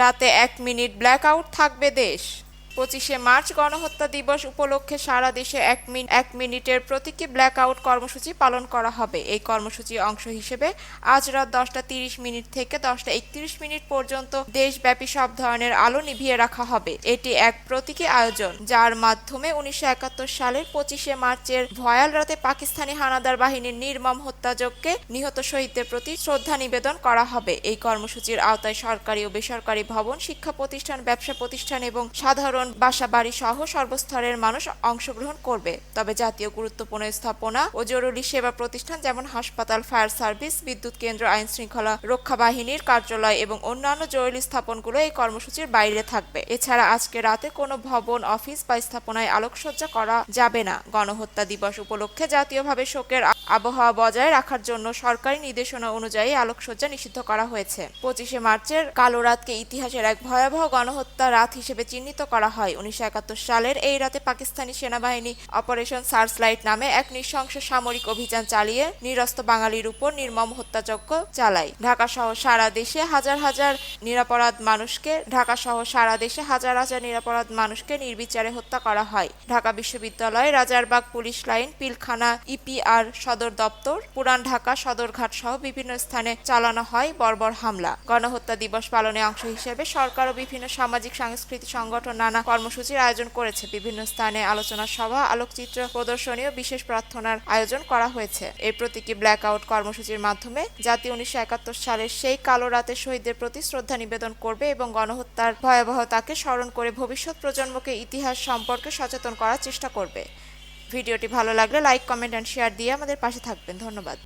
রাতে এক minute blackout থাকবে দেশ। পঁচিশে মার্চ গণহত্যা দিবস উপলক্ষে সারা দেশে এক মিনিট এক মিনিটের প্রতীকী ব্ল্যাক আউট কর্মসূচি পালন করা হবে। এই কর্মসূচির অংশ হিসেবে আজ রাত দশটা তিরিশ মিনিট থেকে দশটা একত্রিশ মিনিট পর্যন্ত দেশব্যাপী সব ধরনের আলো নিভিয়ে রাখা হবে। এটি এক প্রতীকী আয়োজন, যার মাধ্যমে উনিশশো একাত্তর সালের পঁচিশে মার্চের ভয়াল রাতে পাকিস্তানি হানাদার বাহিনীর নির্মম হত্যাযজ্ঞে নিহত শহীদদের প্রতি শ্রদ্ধা নিবেদন করা হবে। এই কর্মসূচির আওতায় সরকারি ও বেসরকারি ভবন, শিক্ষা প্রতিষ্ঠান, ব্যবসা প্রতিষ্ঠান এবং সাধারণ বাসা, বাড়ি সহ সর্বস্তরের মানুষ অংশগ্রহণ করবে। তবে জাতীয় গুরুত্বপূর্ণ স্থাপনা ও জরুরি সেবা প্রতিষ্ঠান যেমন হাসপাতাল, ফায়ার সার্ভিস, বিদ্যুৎ কেন্দ্র, আইন শৃঙ্খলা রক্ষা বাহিনীর কার্যালয় এবং অন্যান্য জরুরি স্থাপনগুলো এই কর্মসূচির বাইরে থাকবে। এছাড়া আজকে রাতে কোনো ভবন, অফিস বা স্থাপনায় আলোকসজ্জা করা যাবে না। গণহত্যা দিবস উপলক্ষে জাতীয়ভাবে শোকের আবহাওয়া বজায় রাখার জন্য সরকারি নির্দেশনা অনুযায়ী আলোকসজ্জা নিষিদ্ধ করা হয়েছে। পঁচিশে মার্চের কালো রাতকে ইতিহাসের এক ভয়াবহ গণহত্যা রাত হিসেবে চিহ্নিত করা হয়। উনিশশো একাত্তর সালের এই রাতে পাকিস্তানি সেনাবাহিনী অপারেশন সার্চলাইট নামে এক নৃশংস সামরিক অভিযান চালিয়ে নিরস্ত বাঙালির উপর নির্মম হত্যাযজ্ঞ চালায়। ঢাকা সহ সারা দেশে হাজার হাজার নিরাপরাধ মানুষকে ঢাকা সহ সারা দেশে হাজার হাজার নিরাপরাধ মানুষকে নির্বিচারে হত্যা করা হয়। ঢাকা বিশ্ববিদ্যালয়, Rajarbagh police line, Pilkhana EPR সদর দপ্তর, পুরান ঢাকা সদরঘাট সহ বিভিন্ন স্থানে চালানো হয় বর্বর হামলা। গণহত্যা দিবস পালনে অংশ হিসেবে সরকার ও বিভিন্ন সামাজিক সাংস্কৃতিক সংগঠন নানা কর্মসূচির আয়োজন করেছে। বিভিন্ন স্থানে আলোচনা সভা, আলোকচিত্র প্রদর্শনী ও বিশেষ প্রার্থনার আয়োজন করা হয়েছে। এই প্রতীকী ব্ল্যাক আউট কর্মসূচির মাধ্যমে জাতি উনিশশো একাত্তর সালের সেই কালো রাতে শহীদদের প্রতি শ্রদ্ধা নিবেদন করবে এবং গণহত্যার ভয়াবহতাকে স্মরণ করে ভবিষ্যৎ প্রজন্মকে ইতিহাস সম্পর্কে সচেতন করার চেষ্টা করবে। ভিডিওটি ভালো লাগলে লাইক, কমেন্ট অ্যান্ড শেয়ার দিয়ে আমাদের পাশে থাকবেন। ধন্যবাদ।